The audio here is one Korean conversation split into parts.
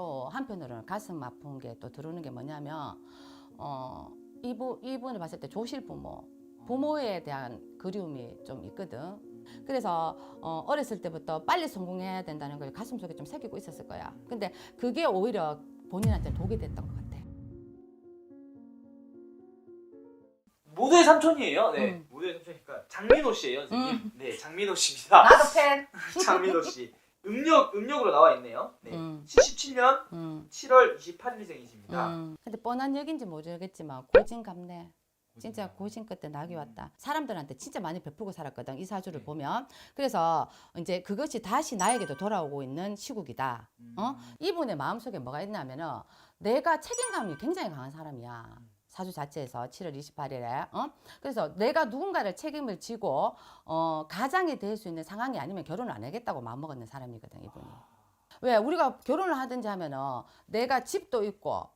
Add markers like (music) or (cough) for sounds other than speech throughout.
또 한편으로는 가슴 아픈 게 또 들어오는 게 뭐냐면 어 이분 이분을 봤을 때 조실 부모 부모에 대한 그리움이 좀 있거든. 그래서 어, 어렸을 때부터 빨리 성공해야 된다는 걸 가슴속에 좀 새기고 있었을 거야. 근데 그게 오히려 본인한테 독이 됐던 것 같아. 모두의 삼촌이에요. 네, 음. 모두의 삼촌이니까 장민호 씨예요, 선생님. 네, 장민호 씨입니다. 나도 팬. (laughs) 장민호 씨. 음력 음력으로 나와 있네요. 네. 음. 77년 음. 7월 28일생이십니다. 음. 근데 뻔한 얘기인지 모르겠지만 고진감래. 진짜 고신 끝에 낙이 왔다. 사람들한테 진짜 많이 베풀고 살았거든. 이 사주를 네. 보면. 그래서 이제 그것이 다시 나에게도 돌아오고 있는 시국이다. 어? 이분의 마음속에 뭐가 있냐면은 내가 책임감이 굉장히 강한 사람이야. 사주 자체에서 7월 28일에 어? 그래서 내가 누군가를 책임을 지고 어, 가장이 될 수 있는 상황이 아니면 결혼을 안 하겠다고 마음먹었는 사람이거든 이분이. 왜? 우리가 결혼을 하든지 하면은 내가 집도 있고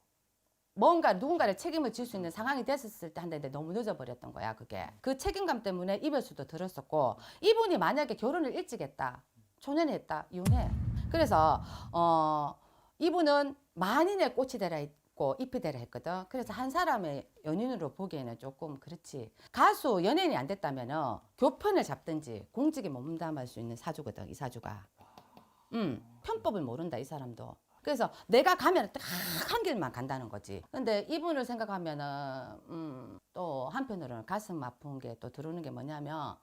뭔가 누군가를 책임을 질 수 있는 상황이 됐었을 때 한데 너무 늦어버렸던 거야 그게. 그 책임감 때문에 이별수도 들었었고 이분이 만약에 결혼을 일찍 했다 초년에 했다 이혼해. 그래서 어 이분은 만인의 꽃이 되라 잎이 되라 했거든 그래서 한 사람의 연인으로 보기에는 조금 그렇지 가수 연예인이 안 됐다면은 교편을 잡든지 공직에 몸담을 수 있는 사주거든 이 사주가 음 편법을 모른다 이 사람도 그래서 내가 가면 딱한 길만 간다는 거지. 근데 이분을 생각하면은 음, 또 한편으로는 가슴 아픈 게 또 들어오는 게 뭐냐면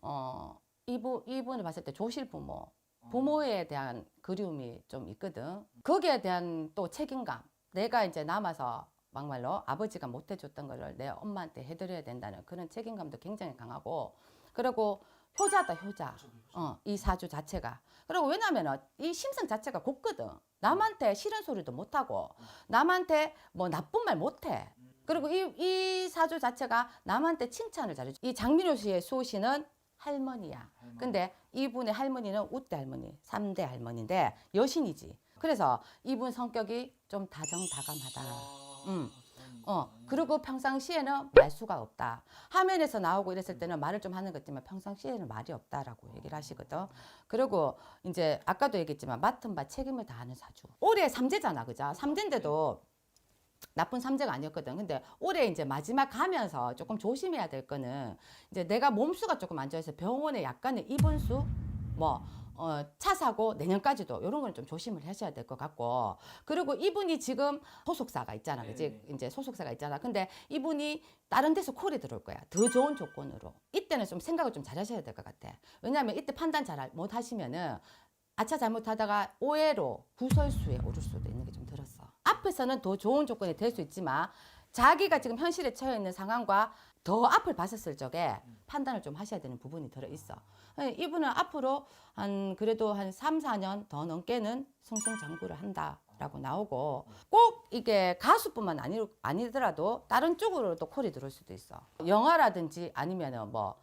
어 이분 이분을 봤을 때 조실 부모 부모에 대한 그리움이 좀 있거든. 거기에 대한 또 책임감. 내가 이제 남아서 막말로 아버지가 못 해줬던 거를 내 엄마한테 해드려야 된다는 그런 책임감도 굉장히 강하고 그리고 효자다 효자. 어, 이 사주 자체가. 그리고 왜냐면은 이 심성 자체가 곱거든. 남한테 싫은 소리도 못하고 남한테 뭐 나쁜 말 못해. 그리고 이, 이 사주 자체가 남한테 칭찬을 잘해줘. 이 장민호 씨의 수호씨는 할머니야. 근데 이분의 할머니는 우대 할머니, 삼대 할머니인데 여신이지. 그래서 이분 성격이 좀 다정다감하다. 음. 어, 그리고 평상시에는 말수가 없다. 화면에서 나오고 이랬을 때는 말을 좀 하는 것 같지만 평상시에는 말이 없다라고 얘기를 하시거든. 그리고 이제 아까도 얘기했지만 맡은 바 책임을 다하는 사주. 올해 삼재잖아, 그죠? 삼재인데도 나쁜 삼재가 아니었거든. 근데 올해 이제 마지막 가면서 조금 조심해야 될 거는 이제 내가 몸수가 조금 안 좋아서 병원에 약간의 입원수 뭐 어, 차 사고 내년까지도 이런 건 좀 조심을 하셔야 될 것 같고. 그리고 이분이 지금 소속사가 있잖아 그지? 네네. 이제 소속사가 있잖아. 근데 이분이 다른 데서 콜이 들어올 거야. 더 좋은 조건으로. 이때는 좀 생각을 좀 잘하셔야 될 것 같아. 왜냐하면 이때 판단 잘 못 하시면은 아차 잘못하다가 오해로 구설수에 오를 수도 있는 게 좀 들었어. 앞에서는 더 좋은 조건이 될 수 있지만 자기가 지금 현실에 처해 있는 상황과 더 앞을 봤었을 적에 판단을 좀 하셔야 되는 부분이 들어 있어. 이분은 앞으로 한 그래도 한 3, 4년 더 넘게는 승승장구를 한다라고 나오고 꼭 이게 가수뿐만 아니, 아니더라도 다른 쪽으로도 콜이 들어올 수도 있어. 영화라든지 아니면은 뭐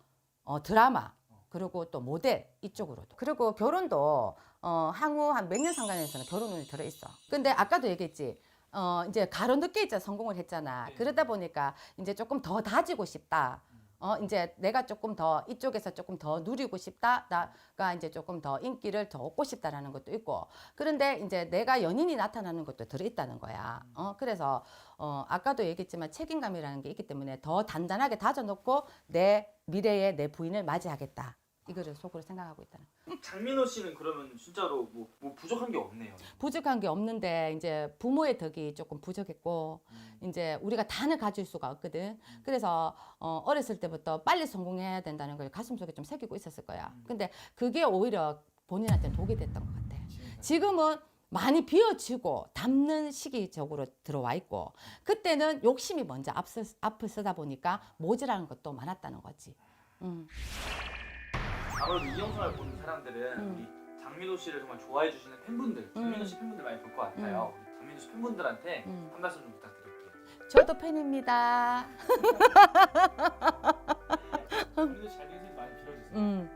어, 드라마 그리고 또 모델 이쪽으로도 그리고 결혼도 어, 향후 한 몇 년 상관에서는 결혼운이 들어 있어. 근데 아까도 얘기했지. 어, 이제 가로 늦게 이제 성공을 했잖아. 그러다 보니까 이제 조금 더 다지고 싶다. 어, 이제 내가 조금 더 이쪽에서 조금 더 누리고 싶다. 나가 이제 조금 더 인기를 더 얻고 싶다라는 것도 있고. 그런데 이제 내가 연인이 나타나는 것도 들어있다는 거야. 어, 그래서 어, 아까도 얘기했지만 책임감이라는 게 있기 때문에 더 단단하게 다져놓고 내 미래의 내 부인을 맞이하겠다. 이거를 속으로 생각하고 있다는. 장민호 씨는 그러면 진짜로 뭐, 뭐 부족한 게 없네요. 부족한 게 없는데 이제 부모의 덕이 조금 부족했고 이제 우리가 단을 가질 수가 없거든. 그래서 어, 어렸을 때부터 빨리 성공해야 된다는 걸 가슴속에 좀 새기고 있었을 거야. 근데 그게 오히려 본인한테 독이 됐던 것 같아. 지금은 많이 비워지고 담는 시기적으로 들어와 있고 그때는 욕심이 먼저 앞서, 앞을 서다 보니까 모자라는 것도 많았다는 거지. 음. 아무래도 이 영상을 본 사람들은 음. 우리 장민호 씨를 정말 좋아해 주시는 팬분들, 장민호 음. 씨 팬분들 많이 볼 것 같아요. 음. 장민호 씨 팬분들한테 음. 한 말씀 좀 부탁드릴게요. 저도 팬입니다. (laughs) 장민호 씨 자기 인생 많이 빌어주세요. 음.